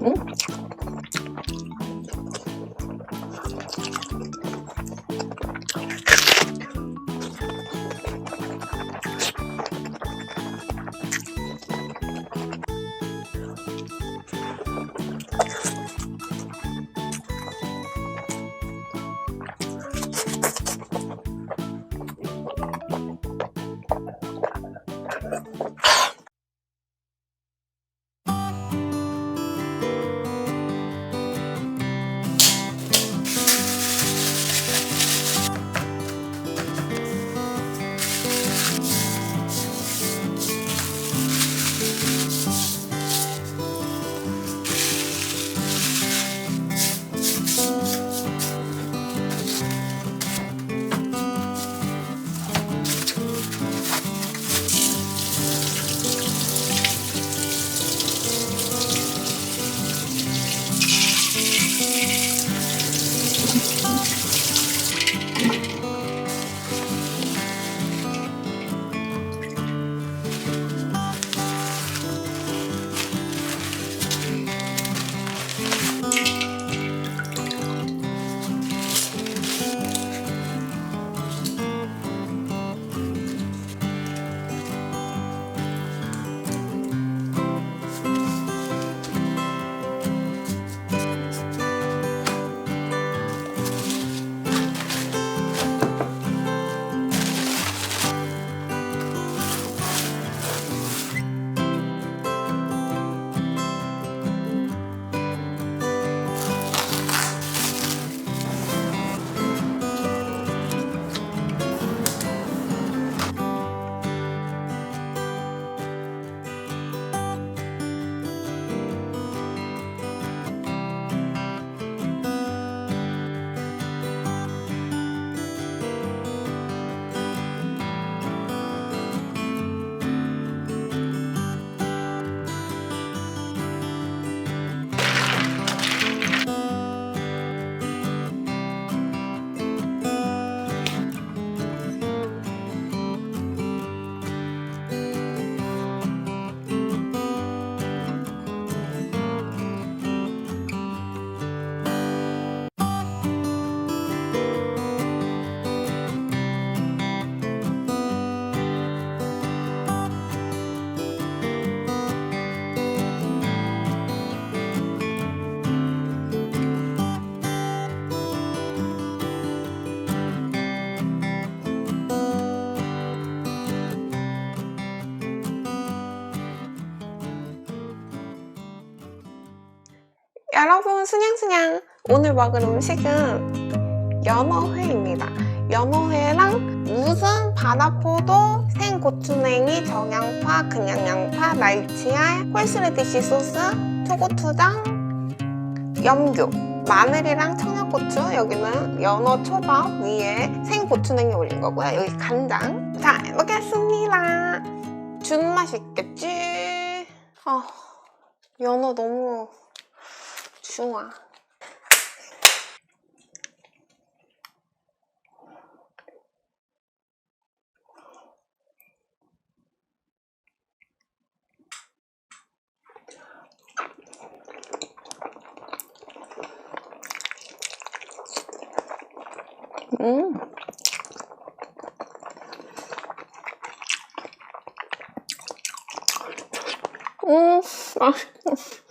응? 여러분 순양순양. 오늘 먹을 음식은 연어회입니다. 연어회랑 무슨 바다포도 생고추냉이 정양파 그냥 양파 날치알 홀스레디시 소스 초고추장 염교 마늘이랑 청양고추 여기는 연어 초밥 위에 생고추냉이 올린 거고요. 여기 간장. 자 먹겠습니다. 준맛이 있겠지? 아 연어 너무 좋아. 음. 음, 맛있어.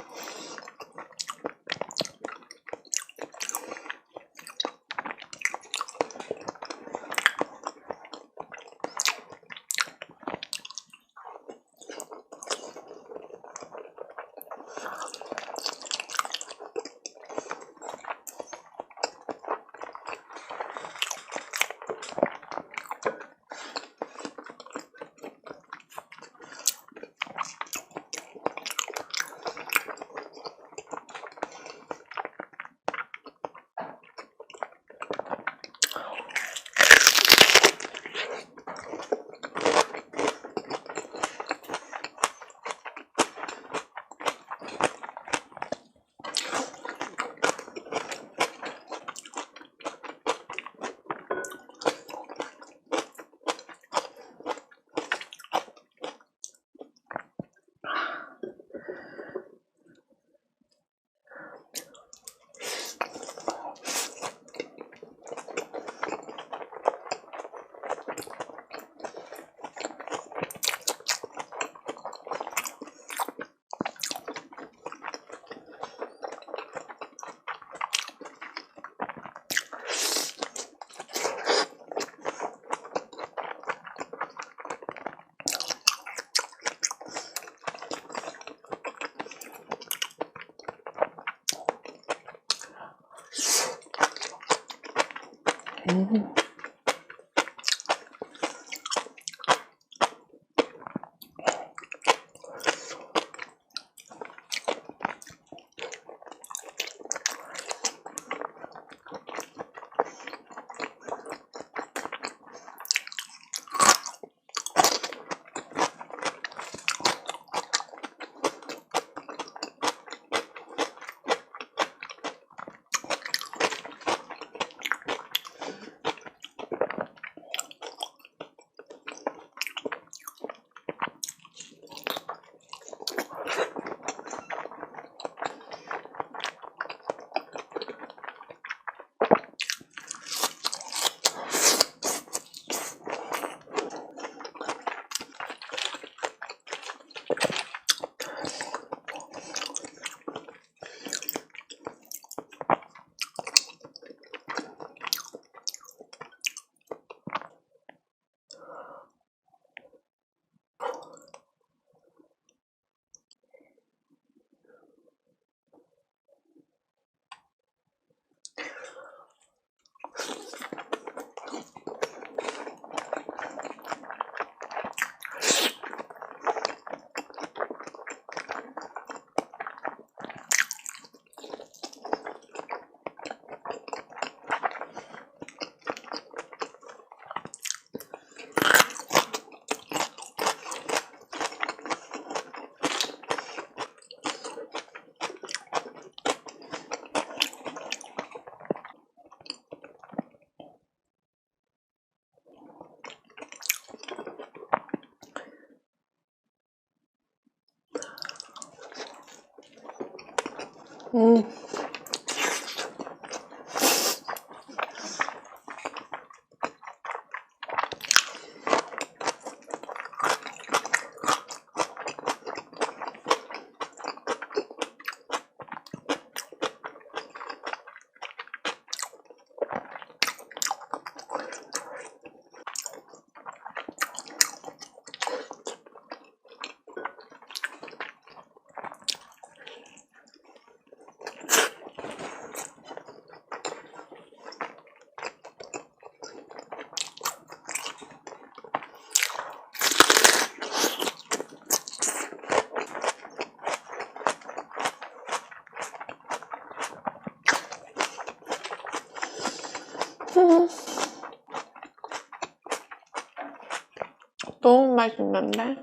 너무 맛있는데?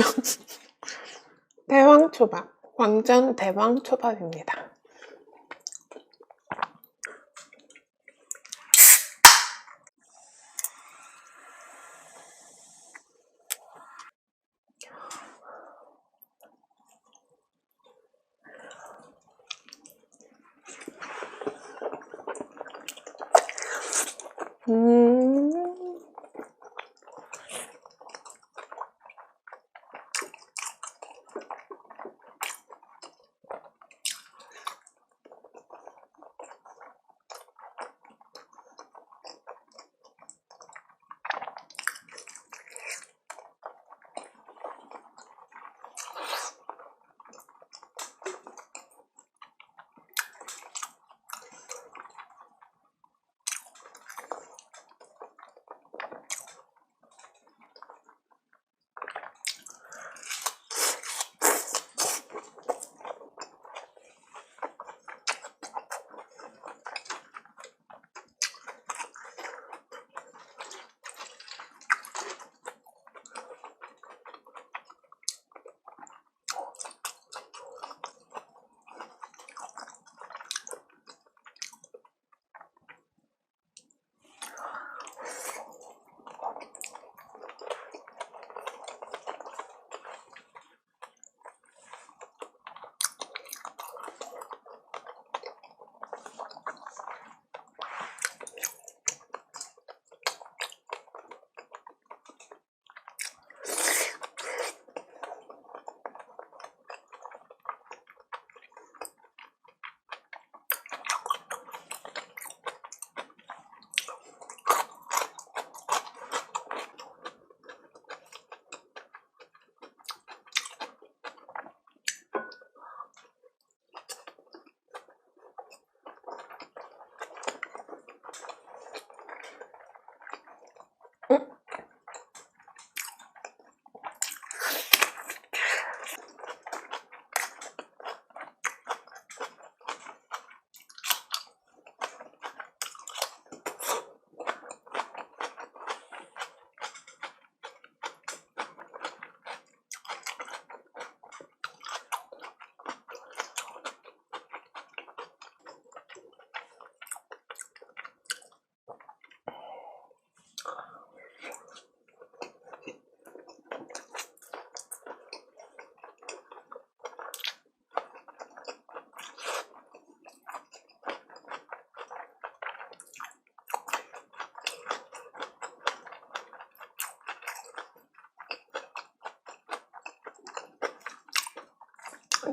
대왕초밥, 왕전 대왕초밥입니다. 음.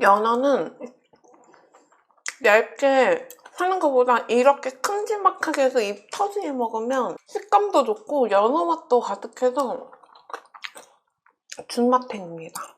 연어는 얇게 하는 것보다 이렇게 큼지막하게 해서 입 터지게 먹으면 식감도 좋고 연어 맛도 가득해서 준맛탱입니다.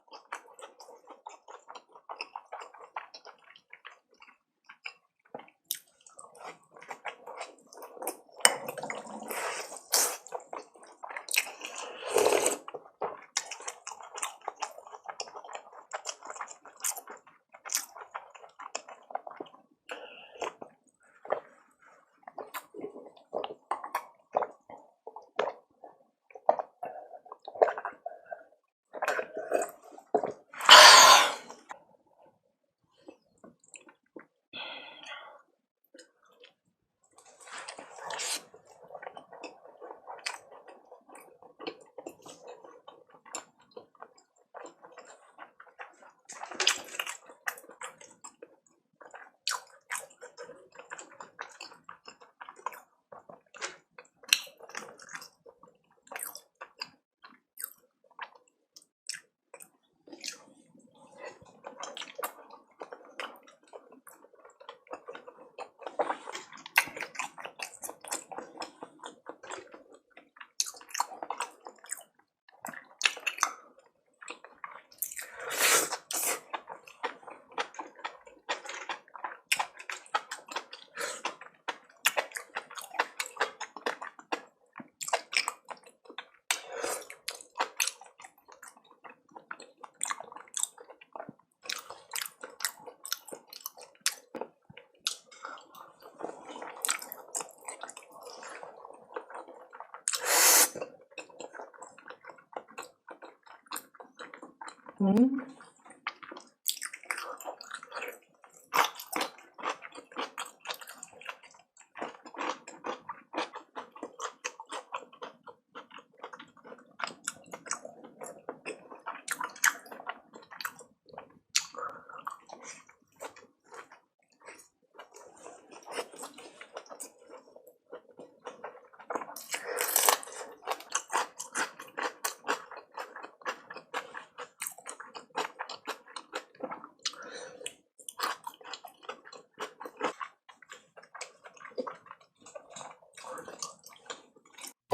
음.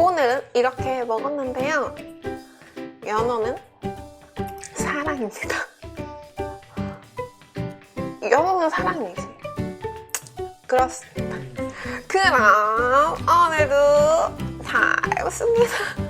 오늘은 이렇게 먹었는데요. 연어는 사랑입니다. 연어는 사랑이지. 그렇습니다. 그럼 오늘도 잘 먹습니다.